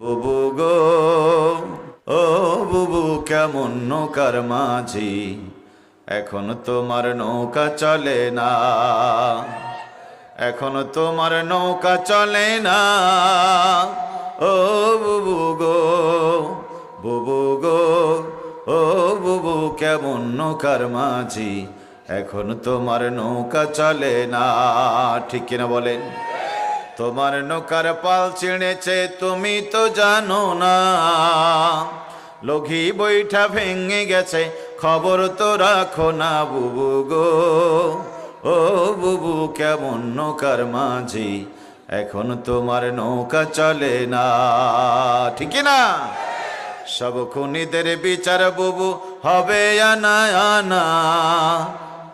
বুবু গো, ও বুবু, কেমন নৌকার মাঝি? এখন তোমার নৌকা চলে না। এখন তোমার নৌকা চলে না। ও বুবু গো বুবু গো, ও বুবু, কেমন নৌকার মাঝি? এখন তোমার নৌকা চলে না। ঠিক কিনা বলেন। তোমার নৌকার পাল ছিঁড়েছে, তুমি তো জানো না। লঘি বৈঠা ভেঙে গেছে, খবর তো রাখো না বুবু গো। ও বুবু, কেমন নৌকার মাঝি, এখন তোমার নৌকা চলে না। ঠিক না? সব খুনিদের বিচার বুবু, হবে আনা আনা।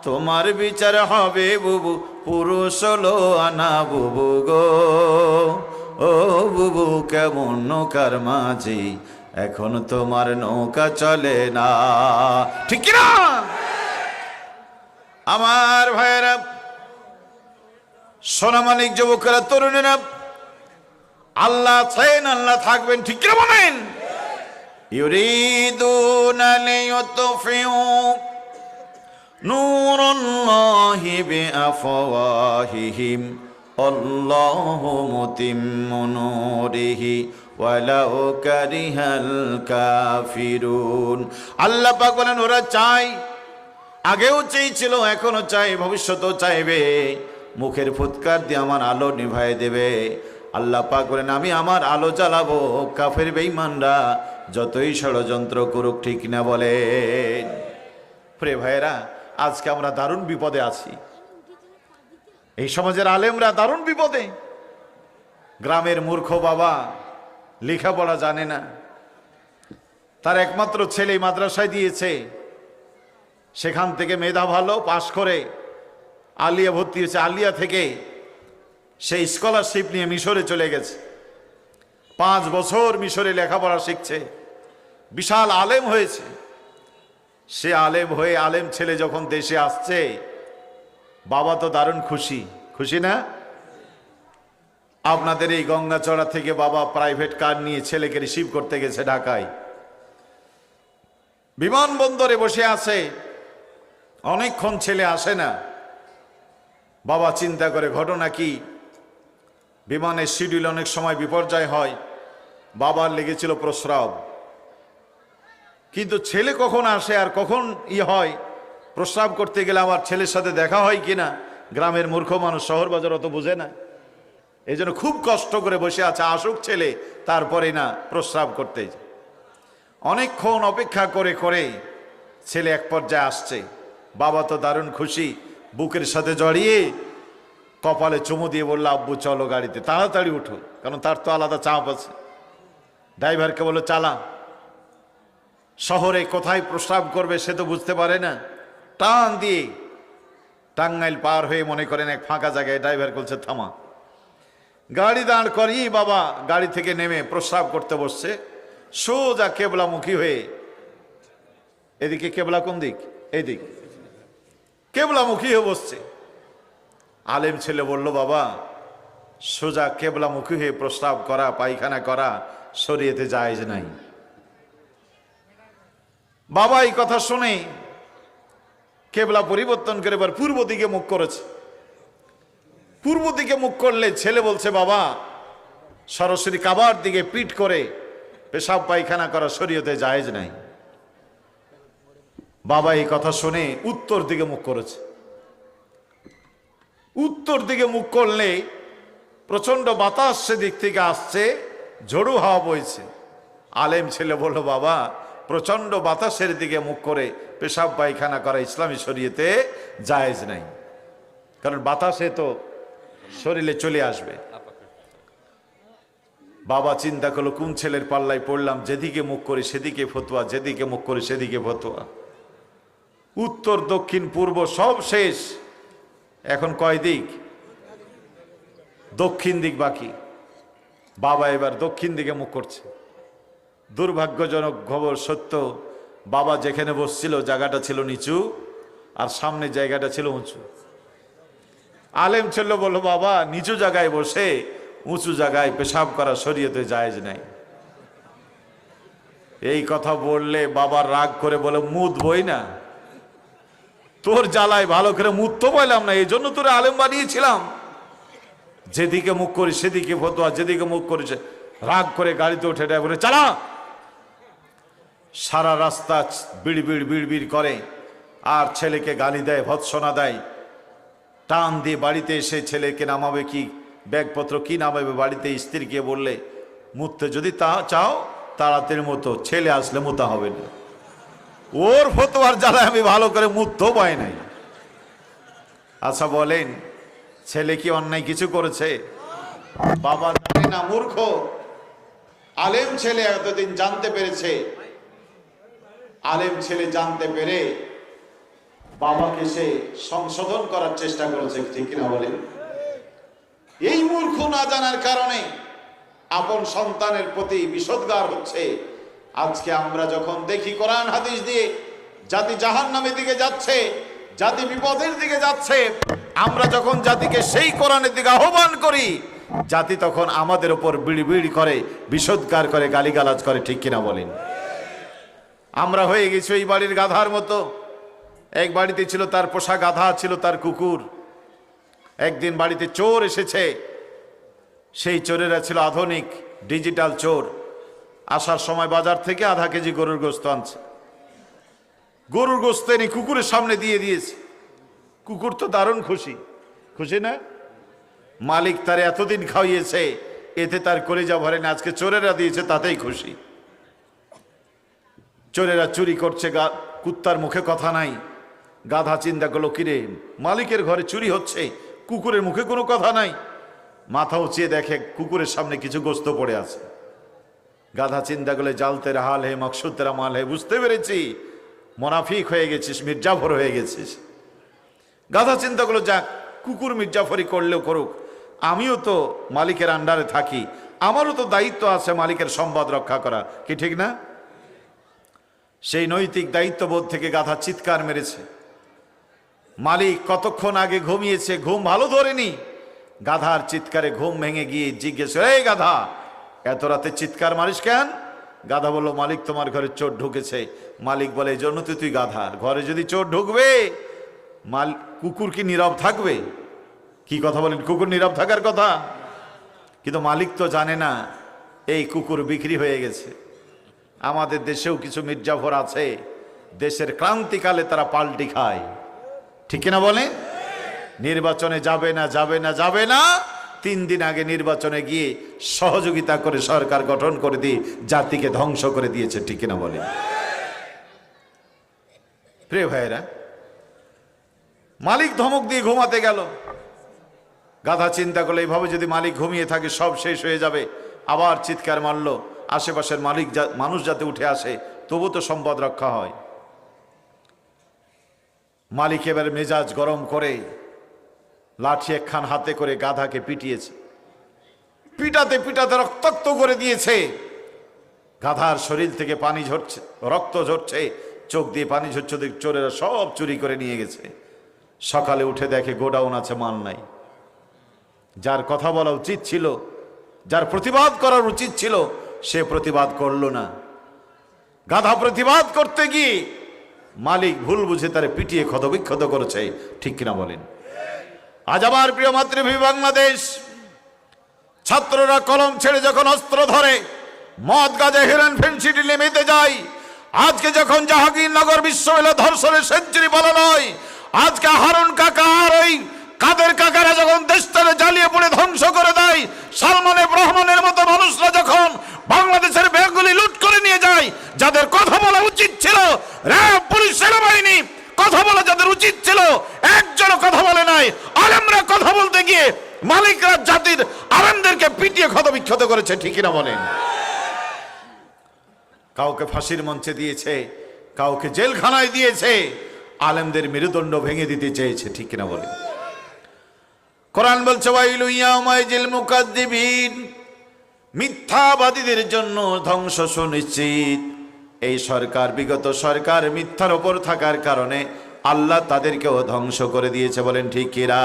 তোমার বিচার হবে বুবু পুরুষ হলো আনা বুবু গো। ও বুবু, কেমন নৌকার মাঝি? এখন তোমার নৌকা চলে না। ঠিক না আমার ভাইয়েরা, সোনামানিক যুবকেরা, তরুণেরা, আল্লাহ চাইন আল্লাহ থাকবেন, ঠিক কিনা বলেন? ইউরিদু নালে ইউতফিউ نور الله بأفواههم الله متم نوره ولو كره الكافرون আল্লাহ পাক বলেন ওরা চাই আগেও চেয়েছিল এখনো চাই ভবিষ্যতেও চাইবে মুখের ফুৎকার দিয়ে আমার আলো নিভাই দেবে আল্লাহ পাক বলেন আমি আমার আলো জ্বালাবো কাফের বেঈমানরা যতই ষড়যন্ত্র করুক ঠিক না বলে প্রে ভাইয়েরা আজকে আমরা দারুণ বিপদে আছি। এই সমাজের আলেমরা দারুণ বিপদে। গ্রামের মূর্খ বাবা লেখাপড়া জানে না। তার একমাত্র ছেলে মাদ্রাসায় দিয়েছে। সেখান থেকে মেধা ভালো পাশ করে আলিয়া ভর্তি হয়েছে। আলিয়া থেকে সেই স্কলারশিপ নিয়ে মিশরে চলে গেছে। পাঁচ বছর মিশরে লেখাপড়া শিখছে। বিশাল আলেম হয়েছে। সে আলেম হয়ে আলেম ছেলে যখন দেশে আসছে, বাবা তো দারুণ খুশি। খুশি না? আপনাদের এই গঙ্গাচড়া থেকে বাবা প্রাইভেট কার নিয়ে ছেলেকে রিসিভ করতে গেছে ঢাকায়। বিমানবন্দরে বসে আছে, অনেকক্ষণ ছেলে আসে না। বাবা চিন্তা করে, ঘটনা কি? বিমানের শিডিউল অনেক সময় বিপর্যয় হয়, বাবার লেগেছিল প্রস্রাব। কিন্তু ছেলে কখন আসে আর কখন ই হয়? প্রস্রাব করতে গেলে আমার ছেলের সাথে দেখা হয় কিনা গ্রামের মূর্খ মানুষ শহর বাজার অত বুঝে না। এই জন্য খুব কষ্ট করে বসে আছে, আসুক ছেলে, তারপরে না প্রস্রাব করতে অনেকক্ষণ অপেক্ষা করে করে ছেলে এক পর্যায়ে আসছে। বাবা তো দারুণ খুশি, বুকের সাথে জড়িয়ে কপালে চুমু দিয়ে বলল, আব্বু, চলো গাড়িতে, তাড়াতাড়ি উঠো, কারণ তার তো আলাদা চাপ আছে। ড্রাইভারকে বলল, চালা। শহরে কোথায় প্রস্রাব করবে সে তো বুঝতে পারে না। টান দিয়ে টাঙ্গাইল পার হয়ে মনে করেন এক ফাঁকা জায়গায় ড্রাইভার করছে থামা। গাড়ি দাঁড় করিয়ে বাবা। গাড়ি থেকে নেমে প্রস্রাব করতে বসছে। সোজা কেবলামুখী হয়ে। এদিকে কেবলা কোন দিক? এই দিক। কেবলামুখী হয়ে বসছে। আলেম ছেলে বলল, বাবা, সোজা কেবলামুখী হয়ে প্রস্রাব করা, পায়খানা করা, শরীয়তে জায়েজ নাই। বাবা এই কথা শুনে কেবলা পরিবর্তন করে এবার পূর্ব দিকে মুখ করেছে। পূর্ব দিকে মুখ করলে ছেলে বলছে, বাবা সরাসরি কাবার দিকে পিট করে পেশাব পায়খানা করা শরীয়তে জায়েজ নাই। বাবা এই কথা শুনে উত্তর দিকে মুখ করেছে। উত্তর দিকে মুখ করলে প্রচণ্ড বাতাস সেদিক থেকে আসছে, ঝড়ু হাওয়া বইছে। আলেম ছেলে বলল, বাবা প্রচণ্ড বাতাসের দিকে মুখ করে পেশাব পায়খানা করা ইসলামী শরীয়তে জায়েজ নাই। কারণ বাতাসে তো শরীরে চলে আসবে। বাবা চিন্তা করল, কোন ছেলের পাল্লায় পড়লাম, যেদিকে মুখ করি সেদিকে ফতুয়া, যেদিকে মুখ করি সেদিকে ফতুয়া। উত্তর, দক্ষিণ, পূর্ব সব শেষ। এখন কয় দিক? দক্ষিণ দিক বাকি। বাবা এবার দক্ষিণ দিকে মুখ করছে। দুর্ভাগ্যজনক খবর সত্য, বাবা যেখানে বসছিল জায়গাটা ছিল নিচু আর সামনে জায়গাটা ছিল উঁচু। আলেম ছিল বলল, বাবা, নিচু জায়গায় বসে উঁচু জায়গায় পেশাব করা শরীয়তে জায়েজ নাই। এই কথা বললে বাবার রাগ করে বলে, মুদ বই না। তোর জ্বালায় ভালো করে মুদ তো পাইলাম না এই জন্য তোর আলেম বানিয়েছিলাম। যেদিকে মুখ করি সেদিকে ফতোয়া, যেদিকে মুখ করেছে রাগ করে গাড়িতে উঠে ড্রাইভারে চালা সারা রাস্তা বিড় বিড় বিড় বিড় করে, আর ছেলেকে গালি দেয়, ভৎসনা দেয়। টান দিয়ে বাড়িতে এসে ছেলেকে নামাবে কি? ব্যাগপত্র কি নামাবে? বাড়িতে স্ত্রীকে বললে মুততে যদি তা চাও তাড়াতাড়ি মতো ছেলে আসলে মুতা হবে না। ওর ফতোয়ার জ্বালায় আমি ভালো করে মুততেও পাই নাই। আচ্ছা বলেন, ছেলে কি অন্যায় কিছু করেছে? বাবা জানে না, মূর্খ। আলেম ছেলে এতদিন জানতে পেরেছে। আলেম ছেলে জানতে পেরে বাবাকে সে সংশোধন করার চেষ্টা করেছে, ঠিক কিনা বলেন এই মূর্খ না জানার কারণে আপন সন্তানের প্রতি বিষদগার হচ্ছে। আজকে আমরা যখন দেখি কোরআন হাদিস দিয়ে জাতি জাহান নামের দিকে যাচ্ছে, জাতি বিপদের দিকে যাচ্ছে, আমরা যখন জাতিকে সেই কোরআনের দিকে আহ্বান করি, জাতি তখন আমাদের উপর বিড়ি বিড়ি করে, বিষদগার করে, গালিগালাজ করে, ঠিক কিনা বলেন? আমরা হয়ে গেছি ওই বাড়ির গাধার মতো। এক বাড়িতে ছিল তার পোষা গাধা, ছিল তার কুকুর। একদিন বাড়িতে চোর এসেছে। সেই চোরেরা ছিল আধুনিক, ডিজিটাল চোর। আসার সময় বাজার থেকে আধা কেজি গরুর গোস্ত আনছে। গরুর গোস্ত এনে কুকুরের সামনে দিয়ে দিয়েছে। কুকুর তো দারুণ খুশি। খুশি না? মালিক তার এতদিন খাইয়েছে, এতে তার কলিজা ভরে না, আজকে চোরেরা দিয়েছে তাতেই খুশি। চোরেরা চুরি করছে, গা, কুত্তার মুখে কথা নাই। গাধা চিন্তা করল, কিরে, মালিকের ঘরে চুরি হচ্ছে? কুকুরের মুখে কোনো কথা নাই? মাথা উঁচিয়ে দেখে কুকুরের সামনে কিছু গোস্ত পড়ে আছে। গাধা চিন্তা করলে জালতে হাল হে মকসুদ্দেরা মাল হে, বুঝতে পেরেছি। মোনাফিক হয়ে গেছিস, মির্জাফর হয়ে গেছিস। গাধা চিন্তা করল, যাক, কুকুর মির্জাফরি করলেও করুক। আমিও তো মালিকের আন্ডারে থাকি। আমারও তো দায়িত্ব আছে মালিকের সম্বাদ রক্ষা করা কি ঠিক না? সেই নৈতিক দায়িত্ববোধ থেকে গাধা চিৎকার মেরেছে। মালিক কতক্ষণ আগে ঘুমিয়েছে, ঘুম ভালো ধরেনি। গাধার চিৎকারে ঘুম ভেঙে গিয়ে জিজ্ঞেস, এই গাধা, এত রাতে চিৎকার মারিস কেন? গাধা বলল, মালিক, তোমার ঘরে চোর ঢুকেছে। মালিক বলে, এই জন্য তো তুই গাধা ঘরে যদি চোর ঢুকবে, মাল, কুকুর কি নীরব থাকবে? কি কথা বলেন, কুকুর নীরব থাকার কথা? কিন্তু মালিক তো জানে না, এই কুকুর বিক্রি হয়ে গেছে। আমাদের দেশেও কিছু মির্জাফর আছে, দেশের ক্রান্তিকালে তারা পাল্টি খায়। ঠিক না বলে নির্বাচনে যাবে না যাবে না যাবে না। তিন দিন আগে নির্বাচনে গিয়ে সহযোগিতা করে সরকার গঠন করে দিয়ে জাতিকে ধ্বংস করে দিয়েছে, ঠিক না বলে প্রিয় ভাইরা মালিক ধমক দিয়ে ঘুমাতে গেল। গাধা চিন্তা করলে এইভাবে যদি মালিক ঘুমিয়ে থাকে, সব শেষ হয়ে যাবে। আবার চিৎকার মারল। আশেপাশের মালিক মানুষ যাতে উঠে আসে, তবু তো সম্পদ রক্ষা হয়। মালিক এবার মেজাজ গরম করে, লাঠি একখান হাতে করে গাধাকে পিটিয়েছে। পিটাতে পিটাতে রক্তাক্ত করে দিয়েছে। গাধার শরীর থেকে পানি ঝরছে, রক্ত ঝরছে, চোখ দিয়ে পানি ঝরছে চোরেরা সব চুরি করে নিয়ে গেছে। সকালে উঠে দেখে গোডাউন আছে মাল নাই। যার কথা বলা উচিত ছিল, যার প্রতিবাদ করার উচিত ছিল সে প্রতিবাদ করল না। গাধা প্রতিবাদ করতে গিয়ে মালিক ভুল বুঝে তারে পিটিয়ে ক্ষতবিক্ষত করেছে, ঠিক কিনা বলেন। আজ আমার প্রিয় মাতৃভূমি বাংলাদেশ, ছাত্ররা কলম ছেড়ে যখন অস্ত্র ধরে, মদ গাজে হিরণ ফেন্সিটি নেমেতে যায়, আজকে যখন জাহাঙ্গীরনগর বিশ্ববিদ্যালয় ধর্ষণের সেঞ্চুরি বলা নয়, আজকে হারুন কাকা আর ওই কাদের কাকারা যখন দেশটারে জ্বালিয়ে পড়ে ধ্বংস করে দেয়, সালমানে, ব্রহ্মণের মতো মানুষরা যখন বাংলাদেশের ব্যাগগুলি লুট করে নিয়ে যায়, যাদের কথা বলা উচিত ছিল, র্যাব, পুলিশ, সেনাবাহিনী, কথা বলা যাদের উচিত ছিল, একজনও কথা বলে নাই। আলেমরা কথা বলতে গিয়ে মালিকরা জাতির আলেমদেরকে পিটিয়ে ক্ষত বিক্ষত করেছে ঠিকই না বলেন? কাউকে ফাঁসির মঞ্চে দিয়েছে, কাউকে জেলখানায় দিয়েছে, আলেমদের মেরুদণ্ড ভেঙে দিতে চেয়েছে, ঠিক কিনা বলে কোরআন বলছে মিথ্যাবাদীদের জন্য ধ্বংস সুনিশ্চিত। এই সরকার, বিগত সরকার মিথ্যার ওপর থাকার কারণে আল্লাহ তাদেরকেও ধ্বংস করে দিয়েছে বলেন ঠিক কিরা